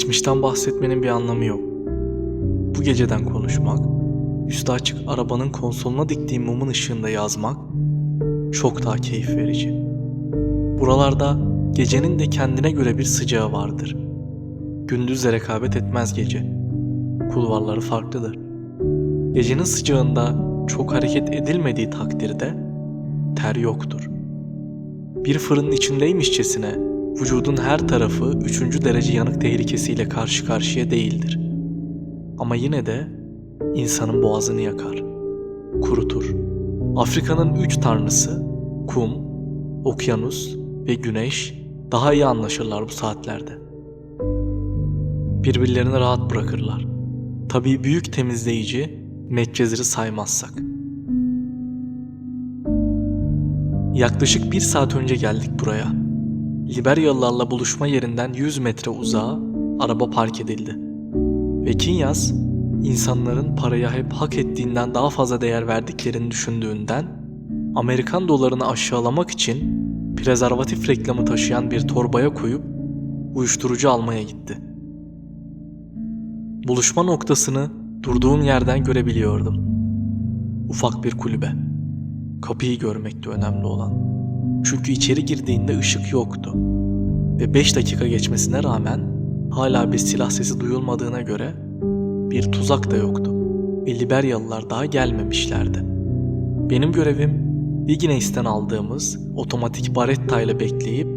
Geçmişten bahsetmenin bir anlamı yok. Bu geceden konuşmak, üstü açık arabanın konsoluna diktiğim mumun ışığında yazmak çok daha keyif verici. Buralarda gecenin de kendine göre bir sıcağı vardır. Gündüzle rekabet etmez gece. Kulvarları farklıdır. Gecenin sıcağında çok hareket edilmediği takdirde ter yoktur. Bir fırının içindeymişçesine vücudun her tarafı 3. derece yanık tehlikesiyle karşı karşıya değildir. Ama yine de insanın boğazını yakar, kurutur. Afrika'nın üç tanrısı kum, okyanus ve güneş daha iyi anlaşırlar bu saatlerde. Birbirlerini rahat bırakırlar. Tabii büyük temizleyici Medcezir'i saymazsak. Yaklaşık bir saat önce geldik buraya. Liberyalılarla buluşma yerinden 100 metre uzağa araba park edildi. Ve Kinyas, insanların paraya hep hak ettiğinden daha fazla değer verdiklerini düşündüğünden, Amerikan dolarını aşağılamak için prezervatif reklamı taşıyan bir torbaya koyup uyuşturucu almaya gitti. Buluşma noktasını durduğum yerden görebiliyordum. Ufak bir kulübe. Kapıyı görmekti önemli olan. Çünkü içeri girdiğinde ışık yoktu. Ve 5 dakika geçmesine rağmen hala bir silah sesi duyulmadığına göre bir tuzak da yoktu. Ve Liberyalılar daha gelmemişlerdi. Benim görevim Vigneis'ten aldığımız otomatik baretta ile bekleyip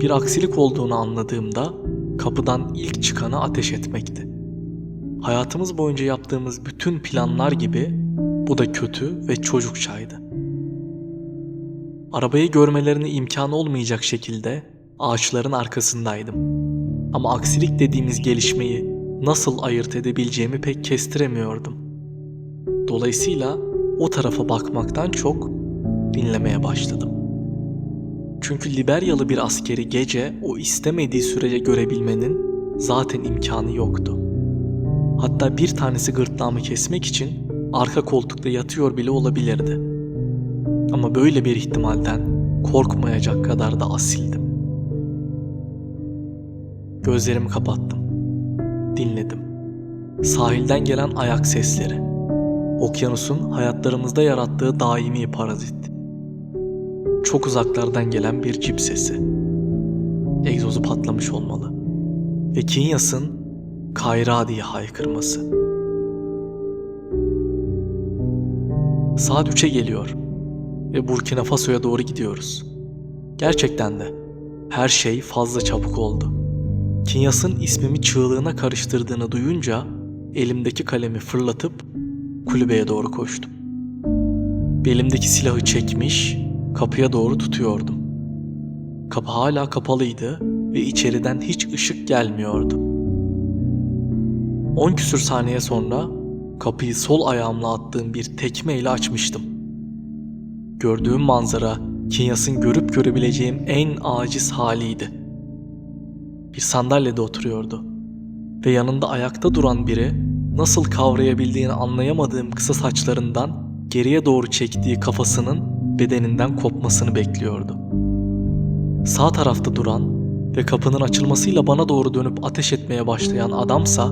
bir aksilik olduğunu anladığımda kapıdan ilk çıkana ateş etmekti. Hayatımız boyunca yaptığımız bütün planlar gibi bu da kötü ve çocukçaydı. Arabayı görmelerine imkan olmayacak şekilde ağaçların arkasındaydım. Ama aksilik dediğimiz gelişmeyi nasıl ayırt edebileceğimi pek kestiremiyordum. Dolayısıyla o tarafa bakmaktan çok dinlemeye başladım. Çünkü Liberyalı bir askeri gece o istemediği sürece görebilmenin zaten imkanı yoktu. Hatta bir tanesi gırtlağımı kesmek için arka koltukta yatıyor bile olabilirdi. Ama böyle bir ihtimalden korkmayacak kadar da asildim. Gözlerimi kapattım. Dinledim. Sahilden gelen ayak sesleri. Okyanusun hayatlarımızda yarattığı daimi parazit. Çok uzaklardan gelen bir cip sesi. Egzozu patlamış olmalı. Ve Kinyas'ın Kayra diye haykırması. Saat 3'e geliyor ve Burkina Faso'ya doğru gidiyoruz. Gerçekten de her şey fazla çabuk oldu. Kinyas'ın ismimi çığlığına karıştırdığını duyunca elimdeki kalemi fırlatıp kulübeye doğru koştum. Belimdeki silahı çekmiş, kapıya doğru tutuyordum. Kapı hala kapalıydı ve içeriden hiç ışık gelmiyordu. 10 küsür saniye sonra kapıyı sol ayağımla attığım bir tekmeyle açmıştım. Gördüğüm manzara Kinyas'ın görüp görebileceğim en aciz haliydi. Bir sandalyede oturuyordu ve yanında ayakta duran biri nasıl kavrayabildiğini anlayamadığım kısa saçlarından geriye doğru çektiği kafasının bedeninden kopmasını bekliyordu. Sağ tarafta duran ve kapının açılmasıyla bana doğru dönüp ateş etmeye başlayan adamsa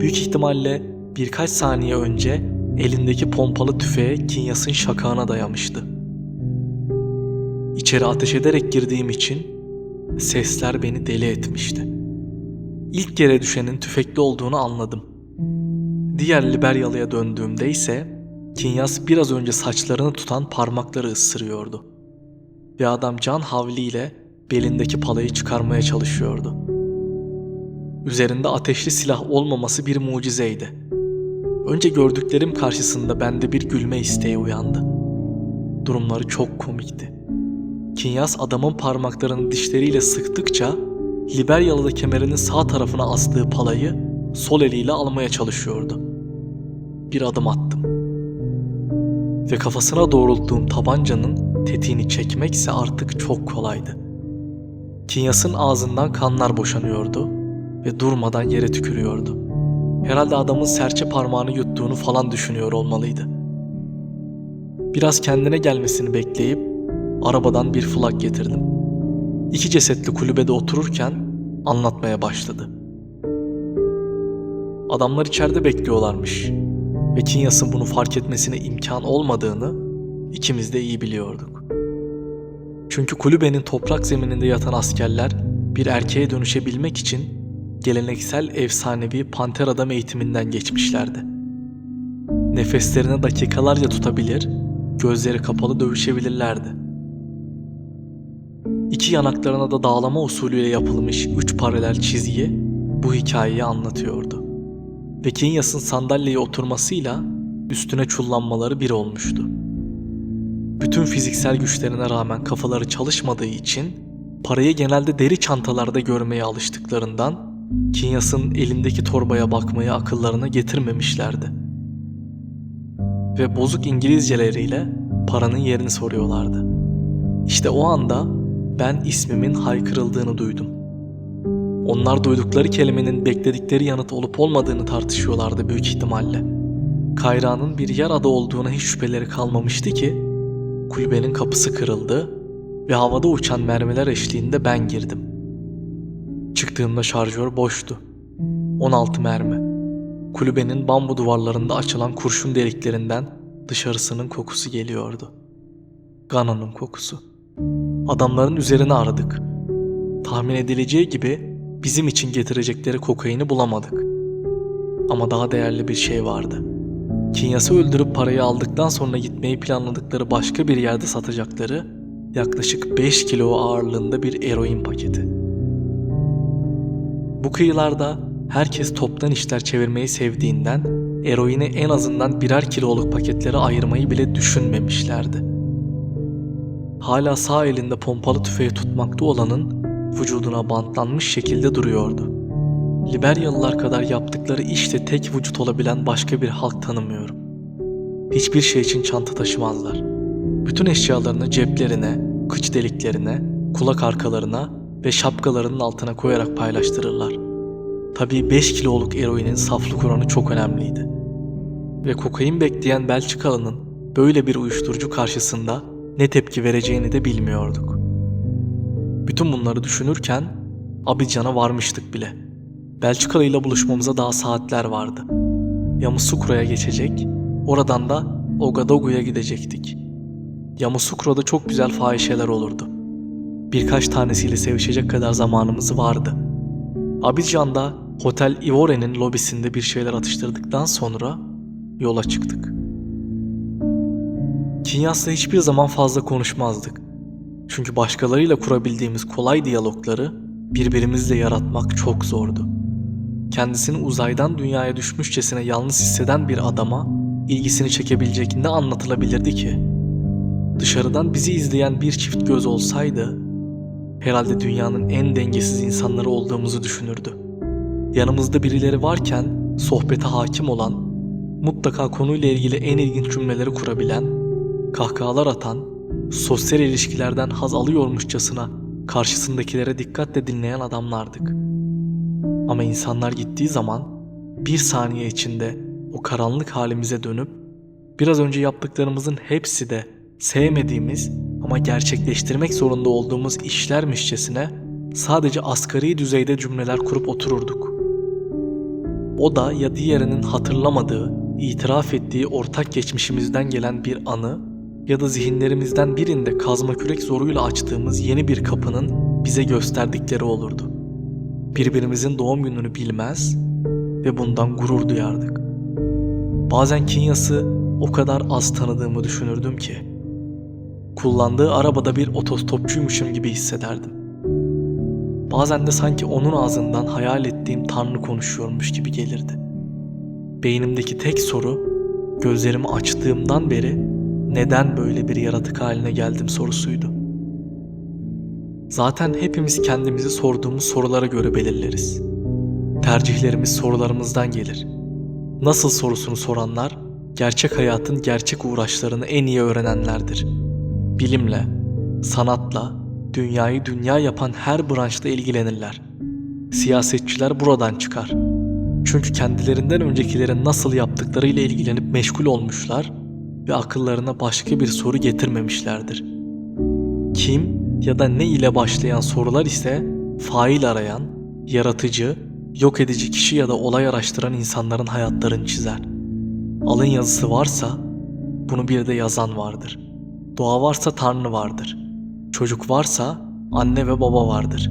büyük ihtimalle birkaç saniye önce elindeki pompalı tüfeğe Kinyas'ın şakağına dayamıştı. İçeri ateş ederek girdiğim için sesler beni deli etmişti. İlk yere düşenin tüfekli olduğunu anladım. Diğer Liberyalı'ya döndüğümde ise Kinyas biraz önce saçlarını tutan parmakları ısırıyordu. Ve adam can havliyle belindeki palayı çıkarmaya çalışıyordu. Üzerinde ateşli silah olmaması bir mucizeydi. Önce gördüklerim karşısında bende bir gülme isteği uyandı. Durumları çok komikti. Kinyas adamın parmaklarını dişleriyle sıktıkça Liberyalı kemerinin sağ tarafına astığı palayı sol eliyle almaya çalışıyordu. Bir adım attım. Ve kafasına doğrulttuğum tabancanın tetiğini çekmekse artık çok kolaydı. Kinyas'ın ağzından kanlar boşanıyordu ve durmadan yere tükürüyordu. Herhalde adamın serçe parmağını yuttuğunu falan düşünüyor olmalıydı. Biraz kendine gelmesini bekleyip arabadan bir flak getirdim. İki cesetli kulübede otururken anlatmaya başladı. Adamlar içeride bekliyorlarmış. Ve Kinyas'ın bunu fark etmesine imkan olmadığını ikimiz de iyi biliyorduk. Çünkü kulübenin toprak zemininde yatan askerler bir erkeğe dönüşebilmek için geleneksel efsanevi panter adam eğitiminden geçmişlerdi. Nefeslerini dakikalarca tutabilir, gözleri kapalı dövüşebilirlerdi. İki yanaklarına da dağlama usulüyle yapılmış üç paralel çizgi bu hikayeyi anlatıyordu. Ve Kinyas'ın sandalyeye oturmasıyla üstüne çullanmaları bir olmuştu. Bütün fiziksel güçlerine rağmen kafaları çalışmadığı için parayı genelde deri çantalarda görmeye alıştıklarından Kinyas'ın elindeki torbaya bakmayı akıllarına getirmemişlerdi. Ve bozuk İngilizceleriyle paranın yerini soruyorlardı. İşte o anda ben ismimin haykırıldığını duydum. Onlar duydukları kelimenin bekledikleri yanıt olup olmadığını tartışıyorlardı büyük ihtimalle. Kayra'nın bir yer adı olduğuna hiç şüpheleri kalmamıştı ki kulübenin kapısı kırıldı ve havada uçan mermiler eşliğinde ben girdim. Çıktığımda şarjör boştu. 16 mermi. Kulübenin bambu duvarlarında açılan kurşun deliklerinden dışarısının kokusu geliyordu. Gana'nın kokusu. Adamların üzerine aradık. Tahmin edileceği gibi bizim için getirecekleri kokaini bulamadık. Ama daha değerli bir şey vardı. Kinyas'ı öldürüp parayı aldıktan sonra gitmeyi planladıkları başka bir yerde satacakları yaklaşık 5 kilo ağırlığında bir eroin paketi. Bu kıyılarda herkes toptan işler çevirmeyi sevdiğinden eroini en azından birer kiloluk paketlere ayırmayı bile düşünmemişlerdi. Hala sağ elinde pompalı tüfeği tutmakta olanın vücuduna bantlanmış şekilde duruyordu. Liberyalılar kadar yaptıkları işte tek vücut olabilen başka bir halk tanımıyorum. Hiçbir şey için çanta taşımazlar. Bütün eşyalarını ceplerine, kıç deliklerine, kulak arkalarına ve şapkalarının altına koyarak paylaştırırlar. Tabii 5 kiloluk eroinin saflık oranı çok önemliydi. Ve kokain bekleyen Belçikalı'nın böyle bir uyuşturucu karşısında ne tepki vereceğini de bilmiyorduk. Bütün bunları düşünürken Abidjan'a varmıştık bile. Belçikalı ile buluşmamıza daha saatler vardı. Yamoussoukro'ya geçecek, oradan da Ouagadougou'ya gidecektik. Yamoussoukro'da çok güzel fahişeler olurdu. Birkaç tanesiyle sevişecek kadar zamanımız vardı. Abidjan'da Hotel Ivore'nin lobisinde bir şeyler atıştırdıktan sonra yola çıktık. Kinyas'la hiçbir zaman fazla konuşmazdık. Çünkü başkalarıyla kurabildiğimiz kolay diyalogları birbirimizle yaratmak çok zordu. Kendisini uzaydan dünyaya düşmüşçesine yalnız hisseden bir adama ilgisini çekebilecek ne anlatılabilirdi ki? Dışarıdan bizi izleyen bir çift göz olsaydı herhalde dünyanın en dengesiz insanları olduğumuzu düşünürdü. Yanımızda birileri varken sohbete hakim olan, mutlaka konuyla ilgili en ilginç cümleleri kurabilen, kahkahalar atan, sosyal ilişkilerden haz alıyormuşçasına karşısındakilere dikkatle dinleyen adamlardık. Ama insanlar gittiği zaman bir saniye içinde o karanlık halimize dönüp biraz önce yaptıklarımızın hepsi de sevmediğimiz ama gerçekleştirmek zorunda olduğumuz işlermişçesine sadece asgari düzeyde cümleler kurup otururduk. O da ya diğerinin hatırlamadığı, itiraf ettiği ortak geçmişimizden gelen bir anı ya da zihinlerimizden birinde kazma kürek zoruyla açtığımız yeni bir kapının bize gösterdikleri olurdu. Birbirimizin doğum gününü bilmez ve bundan gurur duyardık. Bazen Kinyas'ı o kadar az tanıdığımı düşünürdüm ki kullandığı arabada bir otostopçuymuşum gibi hissederdim. Bazen de sanki onun ağzından hayal ettiğim Tanrı konuşuyormuş gibi gelirdi. Beynimdeki tek soru gözlerimi açtığımdan beri neden böyle bir yaratık haline geldim sorusuydu. Zaten hepimiz kendimizi sorduğumuz sorulara göre belirleriz. Tercihlerimiz sorularımızdan gelir. Nasıl sorusunu soranlar gerçek hayatın gerçek uğraşlarını en iyi öğrenenlerdir. Bilimle, sanatla, dünyayı dünya yapan her branşta ilgilenirler. Siyasetçiler buradan çıkar. Çünkü kendilerinden öncekilerin nasıl yaptıklarıyla ilgilenip meşgul olmuşlar ve akıllarına başka bir soru getirmemişlerdir. Kim ya da ne ile başlayan sorular ise fail arayan, yaratıcı, yok edici kişi ya da olay araştıran insanların hayatlarını çizer. Alın yazısı varsa bunu bir de yazan vardır. Doğa varsa Tanrı vardır. Çocuk varsa anne ve baba vardır.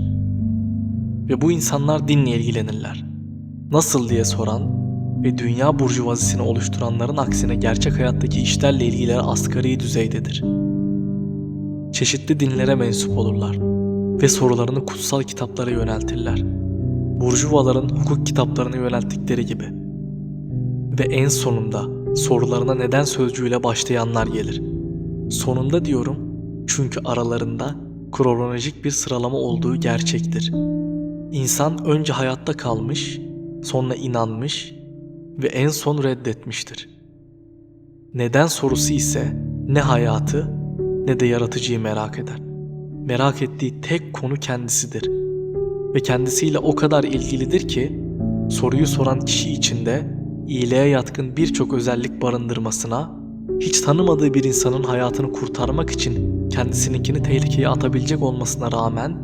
Ve bu insanlar dinle ilgilenirler. Nasıl diye soran ve dünya burjuvazisini oluşturanların aksine gerçek hayattaki işlerle ilgileri asgari düzeydedir. Çeşitli dinlere mensup olurlar ve sorularını kutsal kitaplara yöneltirler. Burjuvaların hukuk kitaplarına yönelttikleri gibi. Ve en sonunda sorularına neden sözcüğüyle başlayanlar gelir. Sonunda diyorum çünkü aralarında kronolojik bir sıralama olduğu gerçektir. İnsan önce hayatta kalmış, sonra inanmış ve en son reddetmiştir. Neden sorusu ise ne hayatı ne de yaratıcıyı merak eder. Merak ettiği tek konu kendisidir. Ve kendisiyle o kadar ilgilidir ki soruyu soran kişi içinde iyiliğe yatkın birçok özellik barındırmasına, hiç tanımadığı bir insanın hayatını kurtarmak için kendisininkini tehlikeye atabilecek olmasına rağmen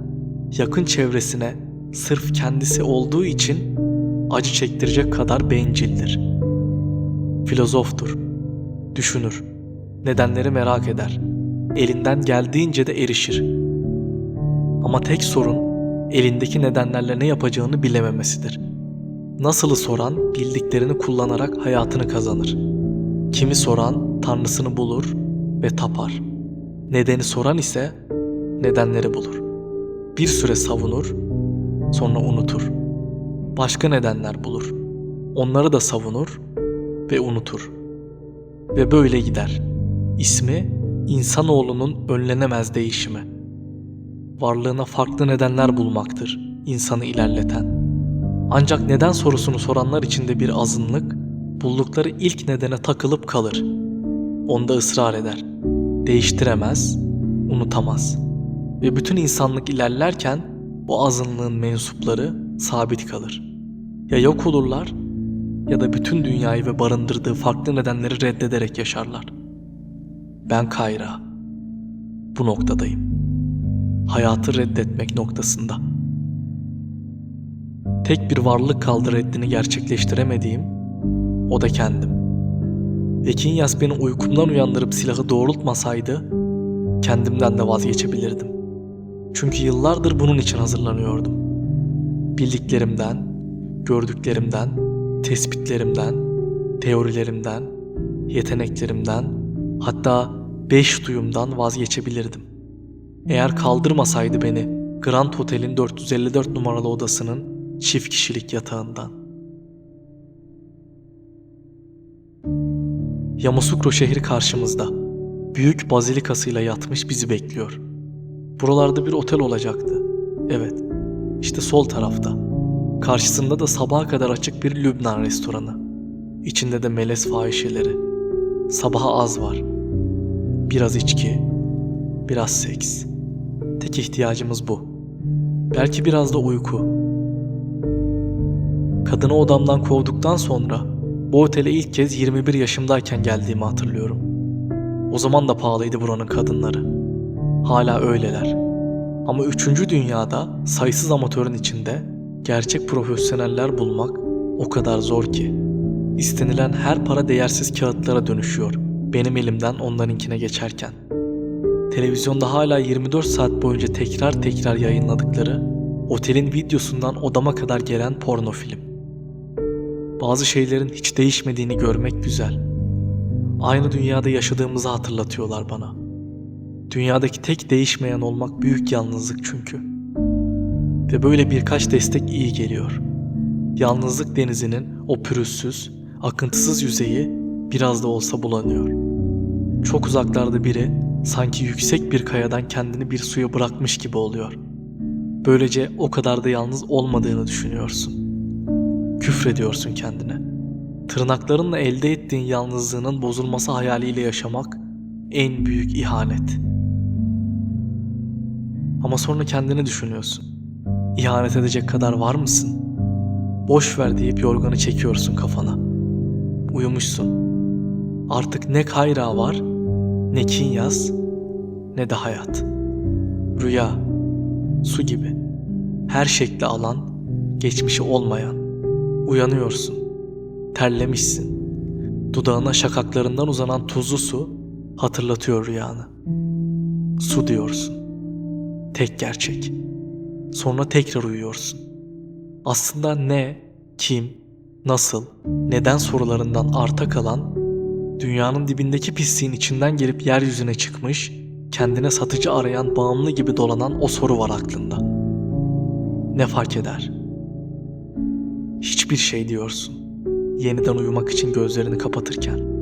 yakın çevresine sırf kendisi olduğu için acı çektirecek kadar bencildir. Filozoftur, düşünür, nedenleri merak eder, elinden geldiğince de erişir. Ama tek sorun elindeki nedenlerle ne yapacağını bilememesidir. Nasılı soran bildiklerini kullanarak hayatını kazanır. Kimi soran tanrısını bulur ve tapar. Nedeni soran ise nedenleri bulur. Bir süre savunur, sonra unutur. Başka nedenler bulur. Onları da savunur ve unutur. Ve böyle gider. İsmi insanoğlunun önlenemez değişimi. Varlığına farklı nedenler bulmaktır insanı ilerleten. Ancak neden sorusunu soranlar içinde bir azınlık buldukları ilk nedene takılıp kalır. Onda ısrar eder. Değiştiremez, unutamaz. Ve bütün insanlık ilerlerken bu azınlığın mensupları sabit kalır. Ya yok olurlar ya da bütün dünyayı ve barındırdığı farklı nedenleri reddederek yaşarlar. Ben Kayra. Bu noktadayım. Hayatı reddetmek noktasında. Tek bir varlık kaldı reddini gerçekleştiremediğim, o da kendim. Ve Kinyas beni uykumdan uyandırıp silahı doğrultmasaydı, kendimden de vazgeçebilirdim. Çünkü yıllardır bunun için hazırlanıyordum. Bildiklerimden, gördüklerimden, tespitlerimden, teorilerimden, yeteneklerimden, hatta beş duyumdan vazgeçebilirdim. Eğer kaldırmasaydı beni Grand Hotel'in 454 numaralı odasının çift kişilik yatağından. Yamoussoukro şehri karşımızda. Büyük bazilikasıyla yatmış bizi bekliyor. Buralarda bir otel olacaktı. Evet, işte sol tarafta. Karşısında da sabaha kadar açık bir Lübnan restoranı. İçinde de melez fahişeleri. Sabaha az var. Biraz içki, biraz seks. Tek ihtiyacımız bu. Belki biraz da uyku. Kadını odamdan kovduktan sonra bu otele ilk kez 21 yaşımdayken geldiğimi hatırlıyorum. O zaman da pahalıydı buranın kadınları. Hala öyleler. Ama 3. dünyada sayısız amatörün içinde gerçek profesyoneller bulmak o kadar zor ki. İstenilen her para değersiz kağıtlara dönüşüyor benim elimden onlarınkine geçerken. Televizyonda hala 24 saat boyunca tekrar tekrar yayınladıkları otelin videosundan odama kadar gelen porno film. Bazı şeylerin hiç değişmediğini görmek güzel. Aynı dünyada yaşadığımızı hatırlatıyorlar bana. Dünyadaki tek değişmeyen olmak büyük yalnızlık çünkü. Ve böyle birkaç destek iyi geliyor. Yalnızlık denizinin o pürüzsüz, akıntısız yüzeyi biraz da olsa bulanıyor. Çok uzaklarda biri sanki yüksek bir kayadan kendini bir suya bırakmış gibi oluyor. Böylece o kadar da yalnız olmadığını düşünüyorsun. Küfrediyorsun kendine. Tırnaklarınla elde ettiğin yalnızlığının bozulması hayaliyle yaşamak en büyük ihanet. Ama sonra kendini düşünüyorsun. İhanet edecek kadar var mısın? Boş ver deyip yorganı çekiyorsun kafana. Uyumuşsun. Artık ne kayra var, ne kinyas, ne de hayat. Rüya, su gibi. Her şekli alan, geçmişi olmayan. Uyanıyorsun. Terlemişsin. Dudağına şakaklarından uzanan tuzlu su hatırlatıyor rüyanı. Su diyorsun. Tek gerçek. Sonra tekrar uyuyorsun. Aslında ne, kim, nasıl, neden sorularından arta kalan, dünyanın dibindeki pisliğin içinden gelip yeryüzüne çıkmış, kendine satıcı arayan bağımlı gibi dolanan o soru var aklında. Ne fark eder? Hiçbir şey diyorsun. Yeniden uyumak için gözlerini kapatırken.